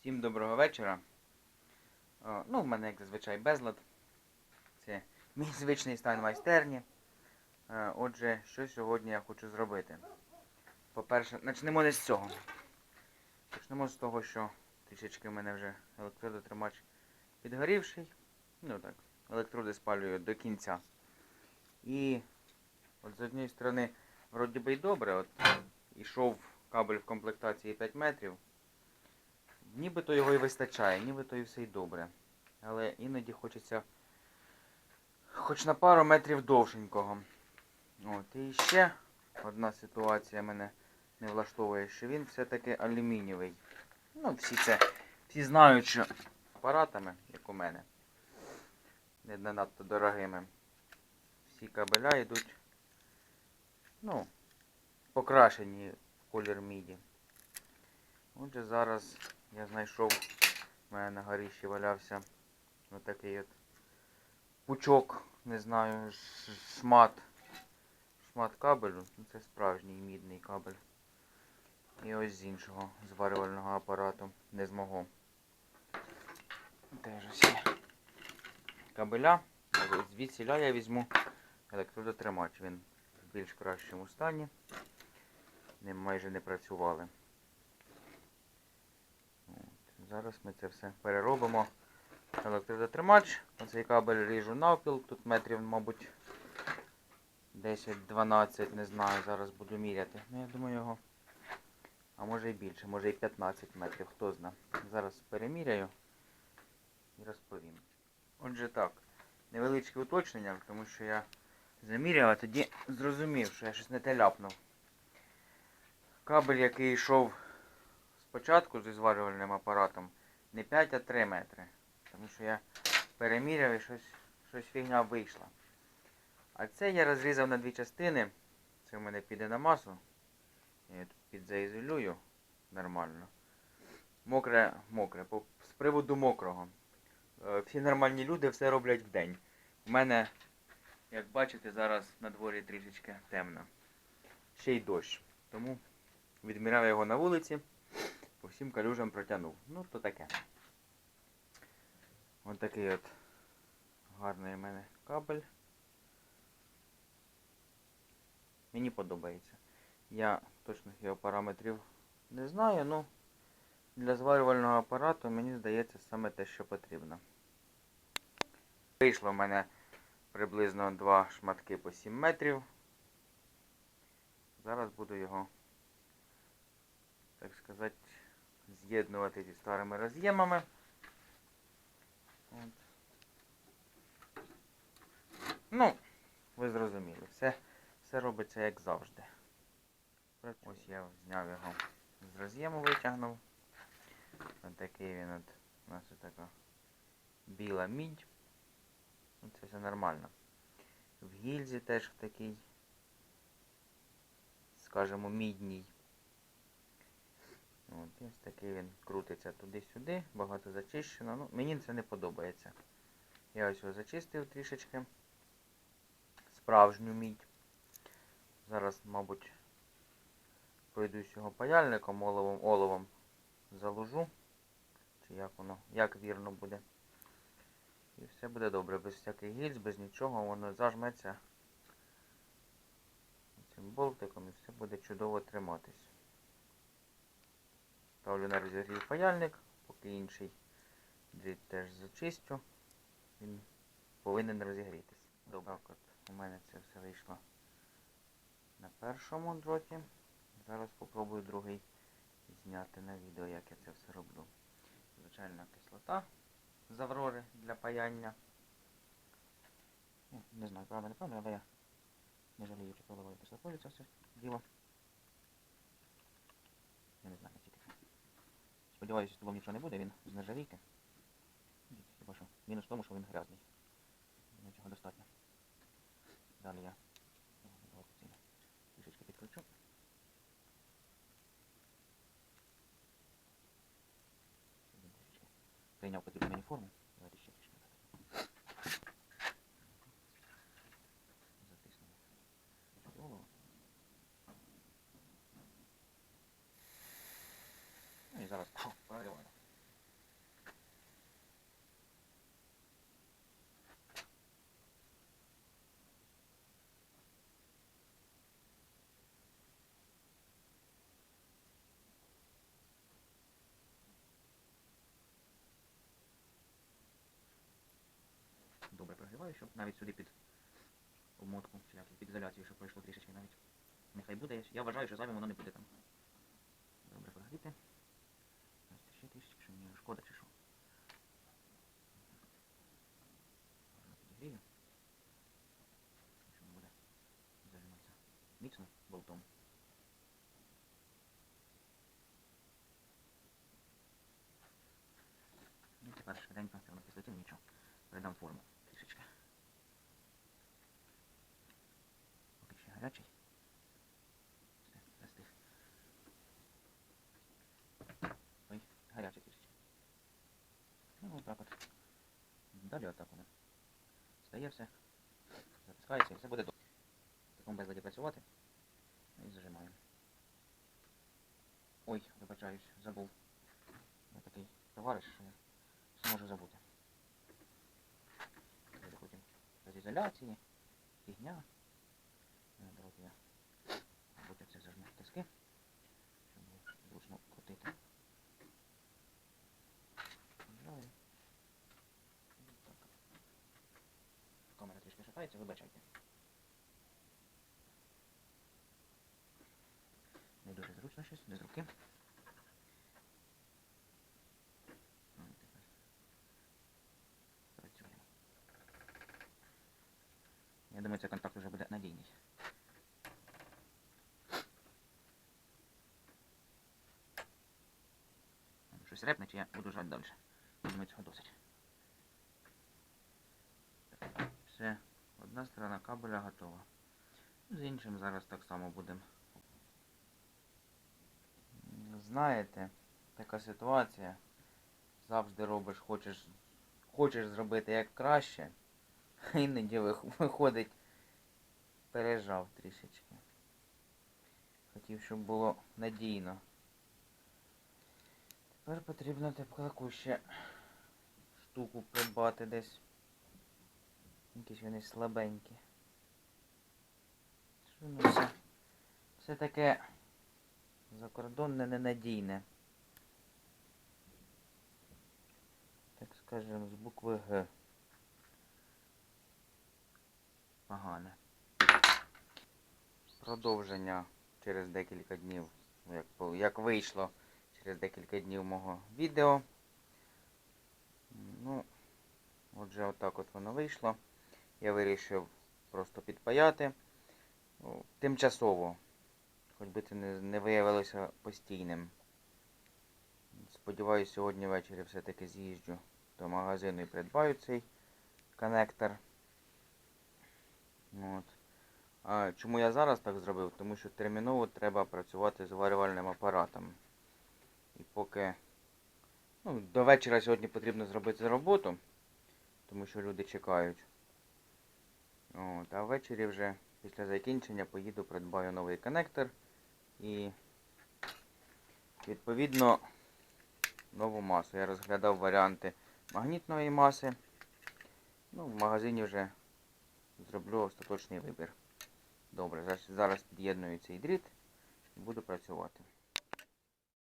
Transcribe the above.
Всім доброго вечора. О, ну, в мене, як зазвичай, безлад. Це мій звичний стан майстерні. Е, Отже, що сьогодні я хочу зробити? По-перше, почнемо не з цього. Почнемо з того, що трішечки в мене вже електродотримач підгорівший. Ну так, електроди спалюю до кінця. І от з однієї сторони, вроді би й добре, от ішов кабель в комплектації 5 метрів. Нібито його і вистачає, нібито і все й добре. Але іноді хочеться хоч на пару метрів довшенького. От, і ще одна ситуація мене не влаштовує, що він все-таки алюмінієвий. Ну, всі це, всі знають, що апаратами, як у мене, не надто дорогими, всі кабеля йдуть, ну, покрашені в колір міді. Отже, зараз я знайшов, у мене на горіщі валявся отакий от пучок, не знаю, шмат. Шмат кабелю. Ну, Це справжній мідний кабель. І ось з іншого зварювального апарату, не з мого. Теж ось кабеля. Звідсіля я візьму електродотримач. Він в більш кращому стані. Ним майже не працювали. Зараз ми це все переробимо. Електродотримач. Оцей кабель ріжу навпіл. Тут метрів, мабуть, 10-12, не знаю, зараз буду міряти. Ну, я думаю його. А може і більше, може і 15 метрів, хто знає. Зараз переміряю і розповім. Отже так, невеличке уточнення, тому що я заміряв, а тоді зрозумів, що я щось не те ляпнув. Кабель, який йшов спочатку зі зварювальним апаратом, не 5, а 3 метри. Тому що я переміряв і щось, щось фігня вийшла. А це я розрізав на дві частини. Це в мене піде на масу. Я тут підзаізолюю нормально. Мокре, мокре. З приводу мокрого. Е, Всі нормальні люди все роблять вдень. У мене, як бачите, зараз на дворі трішечки темно. Ще й дощ. Тому відміряв його на вулиці, по всім калюжам протягнув. Ну, то таке. Ось такий от гарний у мене кабель. Мені подобається. Я точних його параметрів не знаю, ну для зварювального апарату мені здається саме те, що потрібно. Вийшло в мене приблизно два шматки по 7 метрів. Зараз буду його, так сказати, з'єднувати зі старими роз'ємами. От. Ну, ви зрозуміли, все, все робиться як завжди. Ось я зняв його з роз'єму, витягнув. Ось такий він от, у нас ось така біла мідь. Ну, Це все нормально. В гільзі теж такий, скажімо, мідній. От, ось такий він крутиться туди-сюди, багато зачищено. Ну, мені це не подобається. Я ось його зачистив трішечки. Справжню мідь. Зараз, мабуть, пройдусь його паяльником, оловом, оловом заложу. Чи як воно, як вірно буде. І все буде добре, без всяких гільз, без нічого, воно зажметься цим болтиком і все буде чудово триматись. Ставлю на розігрів паяльник, поки інший дріт теж зачистю. Він повинен розігрітись. Добре, так от у мене це все вийшло на першому дроті. Зараз спробую другий зняти на відео, як я це все роблю. Звичайна кислота з аврори для паяння. Ну, Не знаю, правда, не правда, але я не жалію чоколової кислотою це все діло. Я не знаю, наскільки це. Сподіваюся, з тобою нічого не буде, він з нержавійки. Хіба що мінус в тому, що він грязний. Мені цього достатньо. Далі я його трішечки підключу. Він трішечки Прийняв потрібну мені форму. Давайте ще. Затиснемо. Ну і зараз закриваю, щоб навіть сюди під обмотку, чи під ізоляцію, щоб пройшло трішечки навіть. Нехай буде. Я вважаю, що зайвим воно не буде там. Добре прогріти. Ось ще трішечки, що мені шкода чи що. Підігрію. Що буде зажиматися міцно болтом. Ну, тепер швиденько, це воно кислотин, нічого. Передам форму трішечки. Поки ще гарячий. Все, застиг. Ой, гарячий трішечки. Ну, отак от. Далі отак воно. Стає все. Затискається і все буде добре. В такому безладі працювати. І зажимаємо. Ой, вибачаюсь, забув. Я такий товариш, що я все забути. Потім без ізоляції, фігня. Камера трішки шатається, вибачайте. Не дуже зручно щось, без руки. Ну, і тепер Працюємо. Я думаю, цей контакт вже буде надійний. Щось репне, чи я буду жати далі. Я Думаю, цього досить. Все, Одна сторона кабеля готова. З іншим зараз так само будемо. Знаєте, така ситуація. Завжди робиш, хочеш, хочеш зробити як краще, іноді виходить, пережав трішечки. Хотів, щоб було надійно. Тепер потрібно таку ще штуку придбати десь. Якісь вони слабенькі. Що ну все, все таке закордонне ненадійне. Так скажемо, з букви Г. Погане. Продовження через декілька днів, як, як вийшло через декілька днів мого відео. Ну, отже, отак от воно вийшло. Я вирішив просто підпаяти. Ну, Тимчасово. Хоч би це не, виявилося постійним. Сподіваюсь, сьогодні ввечері все-таки з'їжджу до магазину і придбаю цей коннектор. От. А чому я зараз так зробив? Тому що терміново треба працювати з варювальним апаратом. І поки ну, до вечора сьогодні потрібно зробити роботу, тому що люди чекають. От, а ввечері вже після закінчення поїду, придбаю новий коннектор і відповідно нову масу. Я розглядав варіанти магнітної маси. Ну, в магазині вже зроблю остаточний вибір. Добре, зараз- під'єдную цей дріт і буду працювати.